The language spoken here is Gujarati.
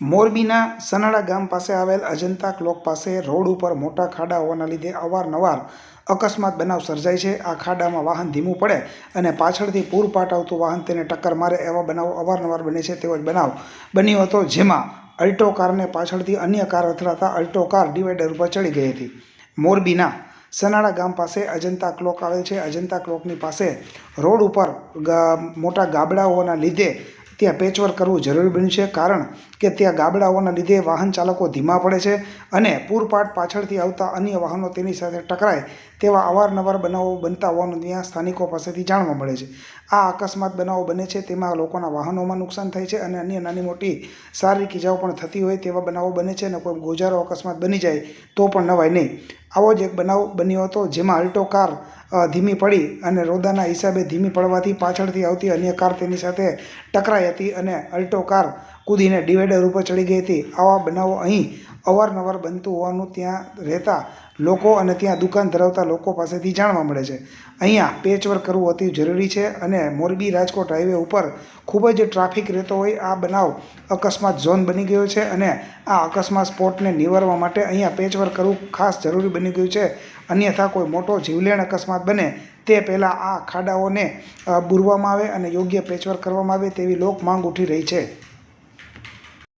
મોરબીના સનાળા ગામ પાસે આવેલ અજંતા ક્લોક પાસે રોડ ઉપર મોટા ખાડા હોવાના લીધે અવારનવાર અકસ્માત બનાવ સર્જાય છે. આ ખાડામાં વાહન ધીમું પડે અને પાછળથી પૂરપાટ આવતું વાહન તેને ટક્કર મારે એવા બનાવો અવારનવાર બને છે તેવો જ બનાવ બન્યો હતો, જેમાં અલ્ટો કારને પાછળથી અન્ય કાર અથડાતા અલ્ટો કાર ડિવાઈડર ઉપર ચડી ગઈ હતી. મોરબીના સનાળા ગામ પાસે અજંતા ક્લોક આવેલ છે. અજંતા ક્લોકની પાસે રોડ ઉપર મોટા ગાબડા હોવાના લીધે ત્યાં પેચવર્ક કરવું જરૂરી બન્યું છે કારણ કે ત્યાં ગાબડાઓના લીધે વાહન ચાલકો ધીમા પડે છે અને પૂરપાટ પાછળથી આવતા અન્ય વાહનો તેની સાથે ટકરાય તેવા અવારનવાર બનાવો બનતા હોવાનું ત્યાં સ્થાનિકો પાસેથી જાણવા મળે છે. આ અકસ્માત બનાવો બને છે તેમાં લોકોના વાહનોમાં નુકસાન થાય છે અને અન્ય નાની મોટી શારીરિક ઇજાઓ પણ થતી હોય તેવા બનાવો બને છે અને કોઈ ગોજારો અકસ્માત બની જાય તો પણ નવાય નહીં. આવો જ એક બનાવ બન્યો હતો જેમાં અલ્ટો કાર ધીમી પડી અને રોદાના હિસાબે ધીમી પડવાથી પાછળથી આવતી અન્ય કાર તેની સાથે ટકરાઈ હતી અને અલ્ટો કાર કૂદીને ડિવાઈડર ઉપર ચડી ગઈ હતી. આવા બનાવો અહીં અવારનવાર બનતું હોવાનું ત્યાં રહેતા લોકો અને ત્યાં દુકાન ધરાવતા લોકો પાસેથી જાણવા મળે છે. અહીંયા પેચવર્ક કરવું અતિ જરૂરી છે અને મોરબી રાજકોટ હાઈવે ઉપર ખૂબ જ ટ્રાફિક રહેતો હોય આ બનાવ અકસ્માત ઝોન બની ગયો છે અને આ અકસ્માત સ્પોટને નિવારવા માટે અહીંયા પેચવર્ક કરવું ખાસ જરૂરી બની ગયું છે. અન્યથા કોઈ મોટો જીવલેણ અકસ્માત બને તે પહેલાં આ ખાડાઓને બુરવામાં આવે અને યોગ્ય પેચવર્ક કરવામાં આવે તેવી લોક માંગ ઉઠી રહી છે.